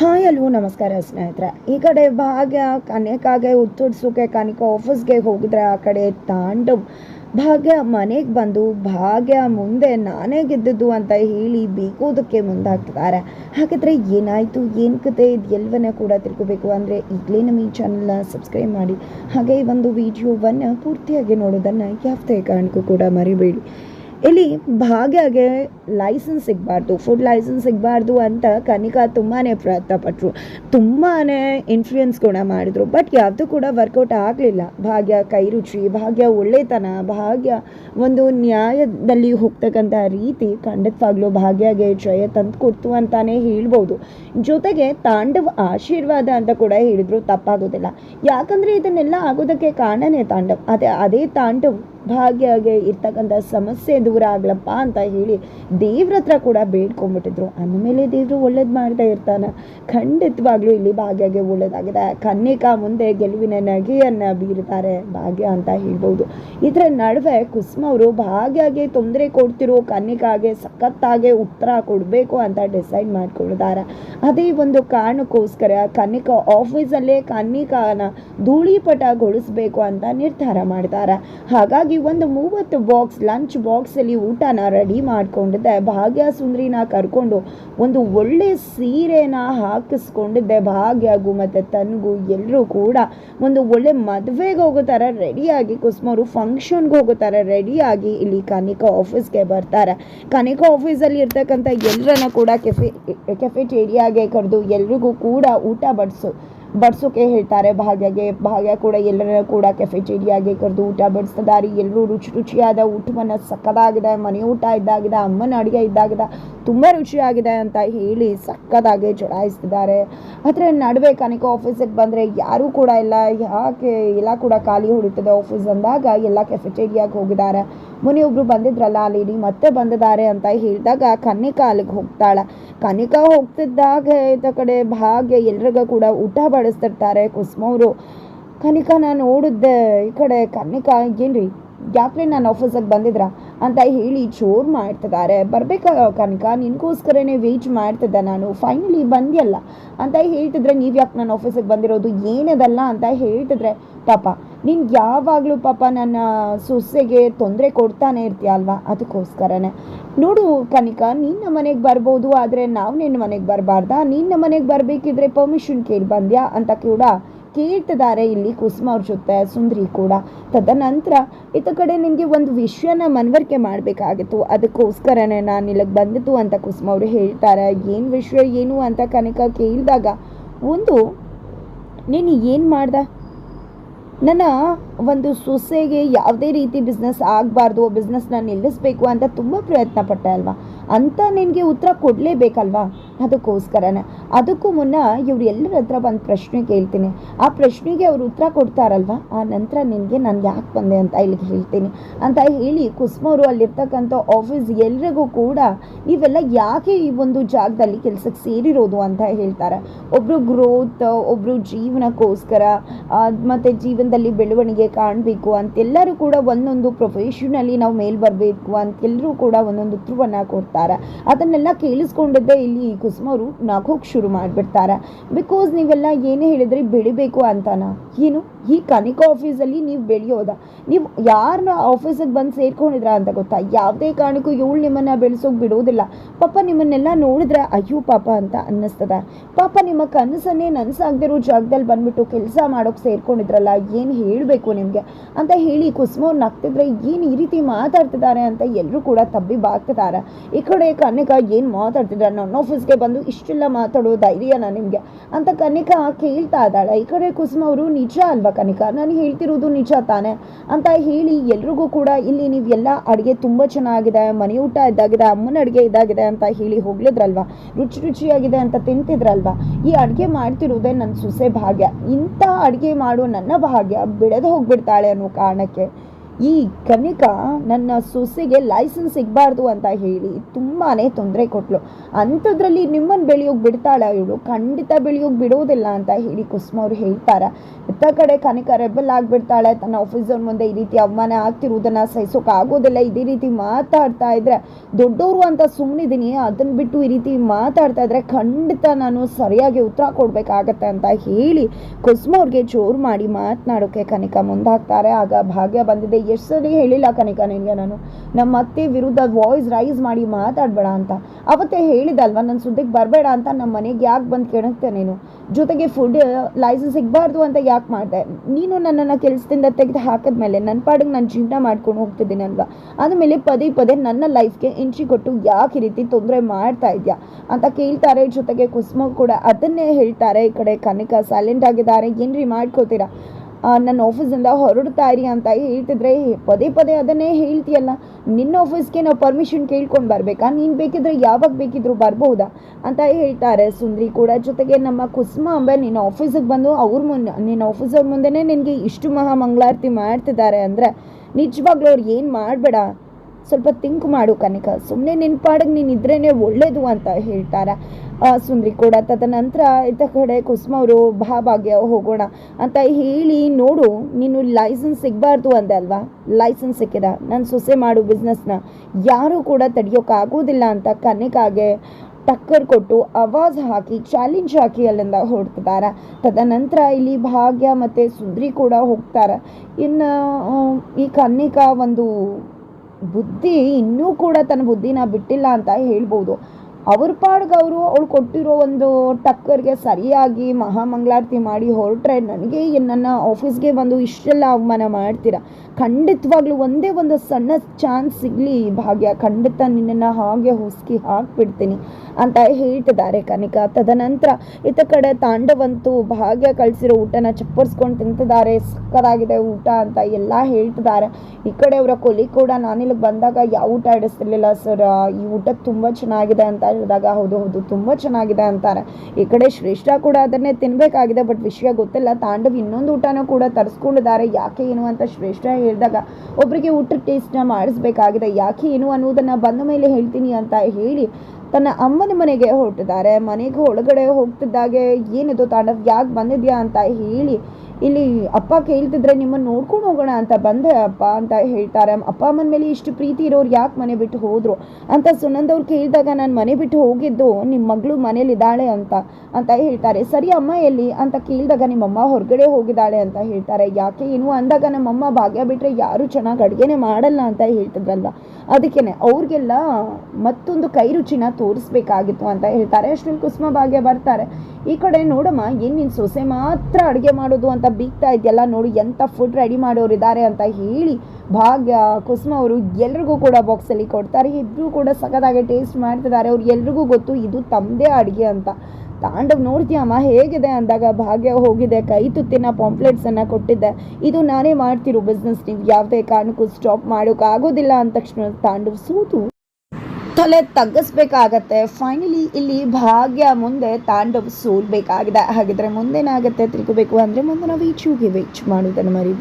Hi, ಅಲ್ವೋ, ನಮಸ್ಕಾರ, ಸ್ನೇಹಿತರೆ. ಈ ಕಡೆ ಭಾಗ್ಯ ಕನೆಕಾಗೆ ಉತ್ತುಡ್ಸೋಕೆ ಕನಿಕ ಆಫೀಸ್ಗೆ ಹೋಗಿದ್ರೆ ಆ ಕಡೆ ತಾಂಡವ್. ಭಾಗ್ಯ ಮನೆಗೆ ಬಂದು, ಭಾಗ್ಯ ಮುಂದೆ ನಾನೇ ಗೆದ್ದದ್ದು ಅಂತ ಹೇಳಿ ಬೇಕೋದಕ್ಕೆ ಮುಂದಾಗ್ತಿದ್ದಾರೆ. ಹಾಗಿದ್ರೆ ಏನಾಯಿತು? ಏನು ಕತೆ? ಇದು ಎಲ್ಲವನ್ನ ಕೂಡ ತಿಳ್ಕೊಬೇಕು. ಅಂದರೆ ಈಗಲೇ ನಮ್ಮ ಈ ಚಾನಲ್ನ ಸಬ್ಸ್ಕ್ರೈಬ್ ಮಾಡಿ. ಹಾಗೆ ಈ ಒಂದು ವಿಡಿಯೋವನ್ನು ಪೂರ್ತಿಯಾಗಿ ನೋಡೋದನ್ನು ಯಾವುದೇ ಕಾರಣಕ್ಕೂ ಕೂಡ ಮರಿಬೇಡಿ. ಇಲ್ಲಿ ಭಾಗ್ಯಗೆ ಲೈಸೆನ್ಸ್ ಸಿಗಬಾರ್ದು ಫುಡ್ ಲೈಸೆನ್ಸ್ ಸಿಗಬಾರ್ದು ಅಂತ ಕನಿಕಾ ತುಂಬಾ ಪ್ರಯತ್ನ ಪಟ್ಟರು ತುಂಬಾ ಇನ್ಫ್ಲೂಯೆನ್ಸ್ ಕೂಡ ಮಾಡಿದ್ರು. ಬಟ್ ಯಾವುದು ಕೂಡ ವರ್ಕೌಟ್ ಆಗಲಿಲ್ಲ. ಭಾಗ್ಯ ಕೈ ರುಚಿ, ಭಾಗ್ಯ ಒಳ್ಳೆತನ, ಭಾಗ್ಯ ಒಂದು ನ್ಯಾಯದಲ್ಲಿ ಹೋಗ್ತಕ್ಕಂಥ ರೀತಿ ಖಂಡಿತವಾಗ್ಲೂ ಭಾಗ್ಯಗೆ ಜಯ ತಂದು ಕೊಡ್ತು ಅಂತಾನೆ ಹೇಳ್ಬೋದು. ಜೊತೆಗೆ ತಾಂಡವ ಆಶೀರ್ವಾದ ಅಂತ ಕೂಡ ಹೇಳಿದ್ರು, ತಪ್ಪಾಗೋದಿಲ್ಲ. ಯಾಕಂದರೆ ಇದನ್ನೆಲ್ಲ ಆಗೋದಕ್ಕೆ ಕಾರಣನೇ ತಾಂಡವ್. ಅದೇ ಅದೇ ತಾಂಡವ್ ಭಾಗ್ಯಗೆ ಇರ್ತಕ್ಕಂಥ ಸಮಸ್ಯೆ ದೂರ ಆಗ್ಲಪ್ಪ ಅಂತ ಹೇಳಿ ದೇವ್ರ ಹತ್ರ ಕೂಡ ಬೇಡ್ಕೊಂಡ್ಬಿಟ್ಟಿದ್ರು. ಅಂದಮೇಲೆ ದೇವರು ಒಳ್ಳೇದು ಮಾಡ್ತಾ ಇರ್ತಾನೆ. ಖಂಡಿತವಾಗ್ಲೂ ಇಲ್ಲಿ ಭಾಗ್ಯಗೆ ಒಳ್ಳೇದಾಗಿದೆ. ಕನ್ನಿಕಾ ಮುಂದೆ ಗೆಲುವಿನ ನಗೆಯನ್ನು ಬೀರ್ತಾರೆ ಭಾಗ್ಯ ಅಂತ ಹೇಳ್ಬೋದು. ಇದರ ನಡುವೆ ಕುಸುಮ ಅವರು ಭಾಗ್ಯಗೆ ತೊಂದರೆ ಕೊಡ್ತಿರೋ ಕನ್ನಿಕಾಗೆ ಸಖತ್ತಾಗೆ ಉತ್ತರ ಕೊಡಬೇಕು ಅಂತ ಡಿಸೈಡ್ ಮಾಡ್ಕೊಂಡಿದ್ದಾರೆ. ಅದೇ ಒಂದು ಕಾರಣಕ್ಕೋಸ್ಕರ ಕನ್ನಿಕಾ ಆಫೀಸಲ್ಲೇ ಕನ್ನಿಕಾನ ಧೂಳಿಪಟಗೊಳಿಸ್ಬೇಕು ಅಂತ ನಿರ್ಧಾರ ಮಾಡ್ತಾರೆ. ಹಾಗಾಗಿ ಒಂದು ಮೂವತ್ತು ಬಾಕ್ಸ್, ಲಂಚ್ ಬಾಕ್ಸಲ್ಲಿ ಊಟನ ರೆಡಿ ಮಾಡ್ಕೊಂಡಿದ್ದೆ. ಭಾಗ್ಯ, ಸುಂದ್ರಿನ ಕರ್ಕೊಂಡು ಒಂದು ಒಳ್ಳೆ ಸೀರೆನ ಹಾಕಿಸ್ಕೊಂಡಿದ್ದೆ. ಭಾಗ್ಯಗೂ ಮತ್ತು ತನಗೂ ಎಲ್ಲರೂ ಕೂಡ ಒಂದು ಒಳ್ಳೆ ಮದುವೆಗೆ ಹೋಗೋ ಥರ ರೆಡಿಯಾಗಿ, ಕುಸುಮರು ಫಂಕ್ಷನ್ಗೆ ಹೋಗೋ ಥರ ರೆಡಿಯಾಗಿ ಇಲ್ಲಿ ಕನಿಕಾ ಆಫೀಸ್ಗೆ ಬರ್ತಾರೆ. ಕನಿಕಾ ಆಫೀಸಲ್ಲಿ ಇರ್ತಕ್ಕಂಥ ಎಲ್ಲರನ್ನ ಕೂಡ ಕೆಫೆ ಕೆಫೆಟೇರಿಯಾಗೆ ಕರೆದು ಎಲ್ರಿಗೂ ಕೂಡ ಊಟ ಬಡಿಸು. ಬಡ್ಸೋಕೆ ಹೇಳ್ತಾರೆ. ಭಾಗ್ಯಗೆ, ಭಾಗ್ಯ ಕೂಡ ಎಲ್ಲರ ಕೂಡ ಕೆಫೆಟೇರಿಯಾಗೆ ಕರೆದು ಊಟ ಬಡಿಸ್ತಿದ್ದಾರೆ. ಎಲ್ಲರೂ ರುಚಿ ರುಚಿಯಾದ ಊಟವನ್ನು ಸಕ್ಕದಾಗಿದೆ. ಮನೆ ಊಟ ಇದ್ದಾಗಿದೆ, ಅಮ್ಮನ ಅಡುಗೆ ಇದ್ದಾಗಿದೆ. ತುಂಬ ರುಚಿಯಾಗಿದೆ ಅಂತ ಹೇಳಿ ಸಕ್ಕದಾಗಿ ಚಲಾಯಿಸ್ತಿದ್ದಾರೆ ಆದರೆ ನಡುವೆ ಕನಿಕ ಆಫೀಸಿಗೆ ಬಂದರೆ ಯಾರೂ ಕೂಡ ಇಲ್ಲ. ಯಾಕೆ ಎಲ್ಲ ಕೂಡ ಖಾಲಿ ಹೊಡಿತದೆ ಆಫೀಸ್ ಅಂದಾಗ ಎಲ್ಲ ಕೆಫೆಟೇರಿಯಾಗೆ ಹೋಗಿದ್ದಾರೆ. ಮೊನ್ನೆಯೊಬ್ರು ಬಂದಿದ್ರಲ್ಲ ಅಲ್ಲಿ ಲೇಡಿ ಮತ್ತೆ ಬಂದಿದ್ದಾರೆ ಅಂತ ಹೇಳಿದಾಗ ಕನ್ನಿಕಾ ಅಲ್ಲಿಗೆ ಹೋಗ್ತಾಳೆ. ಕನಿಕಾ ಹೋಗ್ತಿದ್ದಾಗ ಇದ್ದ ಕಡೆ ಭಾಗ್ಯ ಎಲ್ರಿಗೂ ಕೂಡ ಊಟ ಬಡಿಸ್ತಿರ್ತಾರೆ ಕುಸುಮವರು ನಾನು ಓಡಿದ್ದೆ ಈ ಕಡೆ. ಕನಿಕಾ, ಏನ್ರಿ? ಯಾಕ್ರಿ ನಾನು ಆಫೀಸಿಗೆ ಬಂದಿದ್ರ? ಅಂತ ಹೇಳಿ ಚೋರ್ ಮಾಡ್ತಿದ್ದಾರೆ. ಬರಬೇಕಾ ಕನಿಕಾ? ನಿನಗೋಸ್ಕರನೇ ವೇಟ್ ಮಾಡ್ತಿದ್ದೆ ನಾನು. ಫೈನಲಿ ಬಂದ್ಯಲ್ಲ? ಅಂತ ಹೇಳ್ತಿದ್ರೆ ನೀವು ಯಾಕೆ ನಾನು ಆಫೀಸಿಗೆ ಬಂದಿರೋದು? ಏನದಲ್ಲ ಅಂತ ಹೇಳ್ತಿದ್ರೆ, ಪಾಪ ನೀನು ಯಾವಾಗಲೂ ಪಾಪ ನನ್ನ ಸೊಸೆಗೆ ತೊಂದರೆ ಕೊಡ್ತಾನೆ ಇರ್ತೀಯ ಅಲ್ವಾ? ಅದಕ್ಕೋಸ್ಕರನೇ. ನೋಡು ಕನಿಕಾ ನಿನ್ನ ಮನೆಗೆ ಬರ್ಬೋದು, ಆದರೆ ನಾವು ನಿನ್ನ ಮನೆಗೆ ಬರಬಾರ್ದಾ? ನಿನ್ನ ಮನೆಗೆ ಬರಬೇಕಿದ್ರೆ ಪರ್ಮಿಷನ್ ಕೇಳಿ ಬಂದ್ಯಾ? ಅಂತ ಕೂಡ ಕೇಳ್ತಿದ್ದಾರೆ ಇಲ್ಲಿ ಕುಸುಮ ಅವ್ರ ಜೊತೆ, ಸುಂದರಿ ಕೂಡ. ತದನಂತರ ಇತ ಕಡೆ ನಿನಗೆ ಒಂದು ವಿಷಯನ ಮನವರಿಕೆ ಮಾಡಬೇಕಾಗಿತ್ತು. ಅದಕ್ಕೋಸ್ಕರನೇ ನಾನು ಇಲ್ಲಿಗೆ ಬಂದಿತ್ತು ಅಂತ ಕುಸುಮ ಅವರು ಹೇಳ್ತಾರೆ. ಏನು ವಿಷಯ, ಏನು ಅಂತ ಕನಕ ಕೇಳಿದಾಗ, ಒಂದು, ನೀನು ಏನು ಮಾಡ್ದೆ? ನನ್ನ ಒಂದು ಸೊಸೆಗೆ ಯಾವುದೇ ರೀತಿ ಬಿಸ್ನೆಸ್ ಆಗಬಾರ್ದು ಬಿಸ್ನೆಸ್ನ ನಿಲ್ಲಿಸಬೇಕು ಅಂತ ತುಂಬ ಪ್ರಯತ್ನ ಪಟ್ಟೆ ಅಲ್ವಾ? ಅಂತ ನಿನಗೆ ಉತ್ತರ ಕೊಡಲೇಬೇಕಲ್ವಾ? ಅದಕ್ಕೋಸ್ಕರನೇ. ಅದಕ್ಕೂ ಮುನ್ನ ಇವ್ರು ಎಲ್ಲರ ಹತ್ರ ಒಂದು ಪ್ರಶ್ನೆ ಕೇಳ್ತೀನಿ. ಆ ಪ್ರಶ್ನೆಗೆ ಅವರು ಉತ್ತರ ಕೊಡ್ತಾರಲ್ವ? ಆ ನಂತರ ನಿನಗೆ ನಾನು ಯಾಕೆ ಬಂದೆ ಅಂತ ಇಲ್ಲಿಗೆ ಹೇಳ್ತೀನಿ. ಅಂತ ಹೇಳಿ ಕುಸುಮವರು ಅಲ್ಲಿರ್ತಕ್ಕಂಥ ಆಫೀಸ್ ಎಲ್ರಿಗೂ ಕೂಡ ನೀವೆಲ್ಲ ಯಾಕೆ ಈ ಒಂದು ಜಾಗದಲ್ಲಿ ಕೆಲಸಕ್ಕೆ ಸೇರಿರೋದು ಅಂತ ಹೇಳ್ತಾರೆ. ಒಬ್ಬರು ಗ್ರೋತ್ ಒಬ್ಬರು ಜೀವನಕ್ಕೋಸ್ಕರ ಮತ್ತು ಜೀವನದಲ್ಲಿ ಬೆಳವಣಿಗೆ ಕಾಣಬೇಕು ಅಂತೆಲ್ಲರೂ ಕೂಡ ಒಂದೊಂದು ಪ್ರೊಫೆಷನಲ್ಲಿ ನಾವು ಮೇಲ್ ಬರಬೇಕು ಅಂತೆಲ್ಲರೂ ಕೂಡ ಒಂದೊಂದು ಉತ್ತರವನ್ನು ಕೊಡ್ತಾರೆ. ಅದನ್ನೆಲ್ಲ ಕೇಳಿಸ್ಕೊಂಡಿದ್ದೆ ಇಲ್ಲಿ ಕುಸುಮವರು ನಗೋಕ್ಕೆ ಶುರು ಮಾಡಿಬಿಡ್ತಾರೆ. ಬಿಕಾಸ್ ನೀವೆಲ್ಲ ಏನೇ ಹೇಳಿದ್ರೆ ಬೆಳಿಬೇಕು ಅಂತಾನ? ಏನು? ಈ ಕನಿಕಾ ಆಫೀಸಲ್ಲಿ ನೀವು ಬೆಳೆಯೋದ? ನೀವು ಯಾರನ್ನ ಆಫೀಸಿಗೆ ಬಂದು ಸೇರ್ಕೊಂಡಿದ್ರ ಅಂತ ಗೊತ್ತಾ? ಯಾವುದೇ ಕಾರಣಕ್ಕೂ ಇವಳು ನಿಮ್ಮನ್ನು ಬೆಳೆಸೋಕೆ ಬಿಡೋದಿಲ್ಲ. ಪಾಪ ನಿಮ್ಮನ್ನೆಲ್ಲ ನೋಡಿದ್ರೆ ಅಯ್ಯೋ ಪಾಪ ಅಂತ ಅನ್ನಿಸ್ತದೆ. ಪಾಪ ನಿಮ್ಮ ಕನಸನ್ನೇ ನನಸಾಗದಿರೋ ಜಾಗದಲ್ಲಿ ಬಂದ್ಬಿಟ್ಟು ಕೆಲಸ ಮಾಡೋಕೆ ಸೇರ್ಕೊಂಡಿದ್ರಲ್ಲ, ಏನು ಹೇಳಬೇಕು ನಿಮಗೆ ಅಂತ ಹೇಳಿ ಕುಸುಮವ್ರು ನಗ್ತಿದ್ರೆ ಏನು ಈ ರೀತಿ ಮಾತಾಡ್ತಿದ್ದಾರೆ ಅಂತ ಎಲ್ಲರೂ ಕೂಡ ತಬ್ಬಿ ಬಾಗ್ತಿದ್ದಾರೆ. ಈ ಕಡೆ ಕನ್ನಿಕಾ ಏನು ಮಾತಾಡ್ತಿದ್ದಾರೆ ನನ್ನ ಆಫೀಸ್ಗೆ ಬಂದು ಇಷ್ಟೆಲ್ಲ ಮಾತಾಡೋ ಧೈರ್ಯನ ನಿಮಗೆ ಅಂತ ಕನ್ನಿಕಾ ಕೇಳ್ತಾ ಇದ್ದಾಳೆ. ಈ ಕಡೆ ಅವರು, ನಿಜ ಅಲ್ವಾ ಕನಿಕಾ ನಾನು ಹೇಳ್ತಿರೋದು ನಿಜ ತಾನೆ ಅಂತ ಹೇಳಿ ಎಲ್ರಿಗೂ ಕೂಡ ಇಲ್ಲಿ ನೀವೆಲ್ಲ ಅಡುಗೆ ತುಂಬ ಚೆನ್ನಾಗಿದೆ, ಮನೆ ಊಟ ಇದ್ದಾಗಿದೆ ಅಮ್ಮನ ಅಡುಗೆ ಇದಾಗಿದೆ ಅಂತ ಹೇಳಿ ಹೋಗ್ಲಿದ್ರಲ್ವಾ? ರುಚಿ ರುಚಿಯಾಗಿದೆ ಅಂತ ತಿಂತಿದ್ರಲ್ವಾ? ಈ ಅಡುಗೆ ಮಾಡ್ತಿರೋದೇ ನನ್ನ ಸೊಸೆ ಭಾಗ್ಯ. ಇಂಥ ಅಡುಗೆ ಮಾಡೋ ನನ್ನ ಭಾಗ್ಯ ಬಿಡದೆ ಹೋಗ್ಬಿಡ್ತಾಳೆ ಅನ್ನೋ ಕಾರಣಕ್ಕೆ. ಈ ಕನಿಕಾ ನನ್ನ ಸೊಸೆಗೆ ಲೈಸೆನ್ಸ್ ಸಿಗಬಾರ್ದು ಅಂತ ಹೇಳಿ ತುಂಬಾ ತೊಂದರೆ ಕೊಟ್ಲು. ಅಂಥದ್ರಲ್ಲಿ ನಿಮ್ಮನ್ನು ಬೆಳೆಯೋಗಿ ಬಿಡ್ತಾಳೆ ಇವಳು? ಖಂಡಿತ ಬೆಳೆಯೋಗಿ ಬಿಡೋದಿಲ್ಲ ಅಂತ ಹೇಳಿ ಕುಸುಮ ಅವ್ರು ಹೇಳ್ತಾರೆ. ಇತ್ತ ಕಡೆ ಕನಿಕ ರೆಬಲ್ ಆಗಿಬಿಡ್ತಾಳೆ. ತನ್ನ ಆಫೀಸರ್ ಮುಂದೆ ಈ ರೀತಿ ಅವಮಾನ ಆಗ್ತಿರುವುದನ್ನು ಸಹಿಸೋಕ್ಕಾಗೋದಿಲ್ಲ ಇದೇ ರೀತಿ ಮಾತಾಡ್ತಾ ಇದ್ರೆ ದೊಡ್ಡವರು ಅಂತ ಸುಮ್ಮನಿದ್ದೀನಿ ಅದನ್ನು ಬಿಟ್ಟು ಈ ರೀತಿ ಮಾತಾಡ್ತಾ ಇದ್ರೆ ಖಂಡಿತ ನಾನು ಸರಿಯಾಗಿ ಉತ್ತರ ಕೊಡಬೇಕಾಗತ್ತೆ ಅಂತ ಹೇಳಿ ಕುಸುಮ ಅವ್ರಿಗೆ ಜೋರು ಮಾಡಿ ಮಾತನಾಡೋಕೆ ಕನಿಕ ಮುಂದಾಗ್ತಾರೆ. ಆಗ ಭಾಗ್ಯ ಬಂದಿದೆ. ಎಷ್ಟು ಸರಿ ಹೇಳಿಲ್ಲ ಕನಿಕ ನಿನಗೆ ನಾನು. ನಮ್ಮ ಅತ್ತೆ ವಿರುದ್ಧ ವಾಯ್ಸ್ ರೈಸ್ ಮಾಡಿ ಮಾತಾಡಬೇಡ ಅಂತ. ಅವತ್ತೇ ಹೇಳಿದಲ್ವಾ ನನ್ನ ಸುದ್ದಿಗೆ ಬರಬೇಡ ಅಂತ ನಮ್ಮ ಮನೆಗೆ ಯಾಕೆ ಬಂದು ಕೆಣಕ್ತೆ ನೀನು? ಜೊತೆಗೆ ಫುಡ್ ಲೈಸೆನ್ಸ್ ಸಿಗಬಾರ್ದು ಅಂತ ಯಾಕೆ ಮಾಡಿದೆ. ನೀನು ನನ್ನನ್ನು ಕೆಲಸದಿಂದ ತೆಗೆದು ಹಾಕಿದ್ಮೇಲೆ ನನ್ನ ಪಾಡಿಗೆ ನಾನು ಜೀವನ ಮಾಡ್ಕೊಂಡು ಹೋಗ್ತಿದ್ದೀನಿ ಅಲ್ವಾ ಆದಮೇಲೆ ಪದೇ ಪದೇ ನನ್ನ ಲೈಫ್ಗೆ ಎಂಟ್ರಿ ಕೊಟ್ಟು ಯಾಕೆ ರೀತಿ ತೊಂದರೆ ಮಾಡ್ತಾ ಇದೆಯಾ? ಅಂತ ಕೇಳ್ತಾರೆ. ಜೊತೆಗೆ ಕುಸುಮ ಕೂಡ ಅದನ್ನೇ ಹೇಳ್ತಾರೆ. ಈ ಕಡೆ ಕನಕ ಸೈಲೆಂಟ್ ಆಗಿದ್ದಾರೆ. ಏನ್ರಿ ಮಾಡ್ಕೋತೀರಾ? ನನ್ನ ಆಫೀಸಿಂದ ಹೊರಡ್ತಾ ಇರಿ ಅಂತ ಹೇಳ್ತಿದ್ರೆ ಪದೇ ಪದೇ ಅದನ್ನೇ ಹೇಳ್ತೀಯಲ್ಲ. ನಿನ್ನ ಆಫೀಸ್ಗೆ ನಾವು ಪರ್ಮಿಷನ್ ಕೇಳ್ಕೊಂಡು ಬರಬೇಕಾ? ನೀನು ಬೇಕಿದ್ರೆ ಯಾವಾಗ ಬೇಕಿದ್ರು ಬರ್ಬೋದಾ? ಅಂತ ಹೇಳ್ತಾರೆ. ಸುಂದ್ರಿ ಕೂಡ ಜೊತೆಗೆ ನಮ್ಮ ಕುಸುಮ ಅಂಬೆ ನಿನ್ನ ಆಫೀಸಿಗೆ ಬಂದು ಅವ್ರ ಮುಂದೆ ನಿನ್ನ ಆಫೀಸವ್ರ ಮುಂದೆನೇ ನಿನಗೆ ಇಷ್ಟು ಮಹಾ ಮಂಗಳಾರತಿ ಮಾಡ್ತಿದ್ದಾರೆ ಅಂದರೆ, ನಿಜವಾಗ್ಲೂ ಅವ್ರು ಏನು ಮಾಡಬೇಡ? ಸ್ವಲ್ಪ ತಿಂಕ್ ಮಾಡು ಕನಿಕ. ಸುಮ್ಮನೆ ನಿನ್ನ ಪಾಡಿಗೆ ನೀನು ಇದ್ರೇ ಒಳ್ಳೇದು ಅಂತ ಹೇಳ್ತಾರೆ? ಸುಂದ್ರಿ ಕೂಡ ತದನಂತರ ಇತ್ತ ಕಡೆ ಕುಸುಮ ಅವರು ಬಾ ಹೋಗೋಣ ಅಂತ ಹೇಳಿ, ನೋಡು, ನೀನು ಲೈಸೆನ್ಸ್ ಸಿಗಬಾರ್ದು ಅಂದೆ ಅಲ್ವಾ? ಲೈಸೆನ್ಸ್ ಸಿಕ್ಕಿದ. ನಾನು ಸೊಸೆ ಮಾಡು ಬಿಸ್ನೆಸ್ನ ಯಾರೂ ಕೂಡ ತಡೆಯೋಕ್ಕಾಗೋದಿಲ್ಲ ಅಂತ ಕನಿಕಾಗೆ ಟಕ್ಕರ್ ಕೊಟ್ಟು ಅವಾಜ್ ಹಾಕಿ ಚಾಲೆಂಜ್ ಹಾಕಿ ಅಲ್ಲಿಂದ ಹೊರಡ್ತಿದ್ದಾರೆ ತದನಂತರ ಇಲ್ಲಿ ಭಾಗ್ಯ ಮತ್ತು ಸುಂದ್ರಿ ಕೂಡ ಹೋಗ್ತಾರೆ. ಇನ್ನು ಈ ಕನ್ನಿಕಾ ಒಂದು ಬುದ್ಧಿ ಇನ್ನೂ ಕೂಡ ತನ್ನ ಬುದ್ಧಿನ ಬಿಟ್ಟಿಲ್ಲ ಅಂತ ಹೇಳ್ಬೋದು. ಅವ್ರ ಪಾಡ್ಗೆ ಅವರು ಅವಳು ಕೊಟ್ಟಿರೋ ಒಂದು ಟಕ್ಕರ್ಗೆ ಸರಿಯಾಗಿ ಮಹಾಮಂಗಳಾರತಿ ಮಾಡಿ ಹೊರಟ್ರೆ ನನಗೆ ನನ್ನ ಆಫೀಸ್ಗೆ ಬಂದು ಇಷ್ಟೆಲ್ಲ ಅವಮಾನ ಮಾಡ್ತೀರಾ? ಖಂಡಿತವಾಗ್ಲೂ ಒಂದೇ ಒಂದು ಸಣ್ಣ ಚಾನ್ಸ್ ಸಿಗಲಿ ಭಾಗ್ಯ. ಖಂಡಿತ ನಿನ್ನನ್ನು ಹಾಗೆ ಹುಸ್ಕಿ ಹಾಕ್ಬಿಡ್ತೀನಿ ಅಂತ ಹೇಳ್ತಿದ್ದಾರೆ ಕನಿಕಾ. ತದನಂತರ ಇತ ಕಡೆ ತಾಂಡವಂತೂ ಭಾಗ್ಯ ಕಳಿಸಿರೋ ಊಟನ ಚಪ್ಪರ್ಸ್ಕೊಂಡು ತಿಂತಿದ್ದಾರೆ. ಸಕ್ಕದಾಗಿದೆ ಊಟ ಅಂತ ಎಲ್ಲ ಹೇಳ್ತಿದ್ದಾರೆ. ಈ ಕಡೆ ಅವರ ಕೊಲಿ ಕೂಡ ನಾನಿಲ್ಲಿಗೆ ಬಂದಾಗ ಯಾವ ಊಟ ಆಡಿಸ್ತಿರ್ಲಿಲ್ಲ ಸರ್. ಈ ಊಟ ತುಂಬ ಚೆನ್ನಾಗಿದೆ ಅಂತ ಹೇಳಿದಾಗ ಹೌದು ಹೌದು, ತುಂಬ ಚೆನ್ನಾಗಿದೆ ಅಂತಾರೆ. ಈ ಕಡೆ ಶ್ರೇಷ್ಠ ಕೂಡ ಅದನ್ನೇ ತಿನ್ನಬೇಕಾಗಿದೆ ಬಟ್ ವಿಷಯ ಗೊತ್ತಿಲ್ಲ. ತಾಂಡವ್ ಇನ್ನೊಂದು ಊಟನೂ ಕೂಡ ತರಿಸ್ಕೊಂಡಿದ್ದಾರೆ. ಯಾಕೆ ಏನು ಅಂತ ಶ್ರೇಷ್ಠ ಹೇಳಿದಾಗ ಒಬ್ಬರಿಗೆ ಊಟ ಟೇಸ್ಟ್ನ ಮಾಡಿಸ್ಬೇಕಾಗಿದೆ. ಯಾಕೆ ಏನು ಅನ್ನೋದನ್ನು ಬಂದ ಮೇಲೆ ಹೇಳ್ತೀನಿ ಅಂತ ಹೇಳಿ ತನ್ನ ಅಮ್ಮನ ಮನೆಗೆ ಹೊರಟಿದ್ದಾರೆ. ಮನೆಗೆ ಒಳಗಡೆ ಹೋಗ್ತಿದ್ದಾಗೆ, ಏನಿದು ತಾಂಡವ್, ಯಾಕೆ ಬಂದಿದ್ಯಾ? ಅಂತ ಹೇಳಿ ಇಲ್ಲಿ ಅಪ್ಪ ಕೇಳ್ತಿದ್ರೆ ನಿಮ್ಮನ್ನು ನೋಡ್ಕೊಂಡು ಹೋಗೋಣ ಅಂತ ಬಂದೆ ಅಪ್ಪ ಅಂತ ಹೇಳ್ತಾರೆ. ಅಪ್ಪ ಅಮ್ಮನ ಮೇಲೆ ಇಷ್ಟು ಪ್ರೀತಿ ಇರೋರು ಯಾಕೆ ಮನೆ ಬಿಟ್ಟು ಹೋದರು? ಅಂತ ಸುನಂದವ್ರು ಕೇಳಿದಾಗ ನಾನು ಮನೆ ಬಿಟ್ಟು ಹೋಗಿದ್ದು ನಿಮ್ಮ ಮಗಳು ಮನೇಲಿದ್ದಾಳೆ ಅಂತ ಅಂತ ಹೇಳ್ತಾರೆ. ಸರಿ ಅಮ್ಮ ಎಲ್ಲಿ? ಅಂತ ಕೇಳಿದಾಗ ನಿಮ್ಮಮ್ಮ ಹೊರಗಡೆ ಹೋಗಿದ್ದಾಳೆ ಅಂತ ಹೇಳ್ತಾರೆ. ಯಾಕೆ ಏನು? ಅಂದಾಗ ನಮ್ಮಮ್ಮ ಭಾಗ್ಯ ಬಿಟ್ಟರೆ ಯಾರು ಚೆನ್ನಾಗಿ ಅಡುಗೆನೇ ಮಾಡಲ್ಲ ಅಂತ ಹೇಳ್ತಿದ್ರಲ್ಲ. ಅದಕ್ಕೇನೆ ಅವ್ರಿಗೆಲ್ಲ ಮತ್ತೊಂದು ಕೈ ರುಚಿನ ತೋರಿಸ್ಬೇಕಾಗಿತ್ತು ಅಂತ ಹೇಳ್ತಾರೆ. ಅಷ್ಟೊಂದು ಕುಸುಮ ಭಾಗ್ಯ ಬರ್ತಾರೆ. ಈ ಕಡೆ ನೋಡಮ್ಮ, ಏನು ನಿನ್ನ ಸೊಸೆ ಮಾತ್ರ ಅಡುಗೆ ಮಾಡೋದು ಅಂತ ಬೀಗ್ತಾ ಇದೆಯಲ್ಲ, ನೋಡು ಎಂಥ ಫುಡ್ ರೆಡಿ ಮಾಡೋರು ಇದ್ದಾರೆ ಅಂತ ಹೇಳಿ ಭಾಗ್ಯ, ಕುಸುಮ ಅವರು ಎಲ್ರಿಗೂ ಕೂಡ ಬಾಕ್ಸಲ್ಲಿ ಕೊಡ್ತಾರೆ. ಇಬ್ಬರು ಕೂಡ ಸಖತ್ತಾಗಿ ಟೇಸ್ಟ್ ಮಾಡ್ತಿದ್ದಾರೆ. ಅವ್ರು ಎಲ್ರಿಗೂ ಗೊತ್ತು, ಇದು ತಮ್ಮದೇ ಅಡುಗೆ ಅಂತ. ತಾಂಡವ್ ನೋಡ್ತೀಯಮ್ಮ, ಹೇಗಿದೆ ಅಂದಾಗ ಭಾಗ್ಯ ಹೋಗಿದೆ, ಕೈ ತುತ್ತಿನ ಪಾಂಪ್ಲೆಟ್ಸನ್ನು ಕೊಟ್ಟಿದ್ದೆ. ಇದು ನಾನೇ ಮಾಡ್ತಿರೋ ಬಿಸ್ನೆಸ್ ನೀವು ಯಾವುದೇ ಕಾರಣಕ್ಕೂ ಸ್ಟಾಪ್ ಮಾಡೋಕ್ಕಾಗೋದಿಲ್ಲ ಅಂದ ತಕ್ಷಣ ತಾಂಡವ್ ಸೂತು. ತಲೆ ತಗ್ಗಿಸ್ಬೇಕಾಗತ್ತೆ. ಫೈನಲಿ ಇಲ್ಲಿ ಭಾಗ್ಯ ಮುಂದೆ ತಾಂಡವ್ ಸೋಲ್ಬೇಕಾಗಿದೆ. ಹಾಗಿದ್ರೆ ಮುಂದೇನಾಗತ್ತೆ ತಿಳ್ಕೋಬೇಕು ಅಂದರೆ ಮುಂದೆ ನಾವು ಈಚುಗೆ ವೀಚ್ ಮಾಡೋದನ್ನು ಮರಿ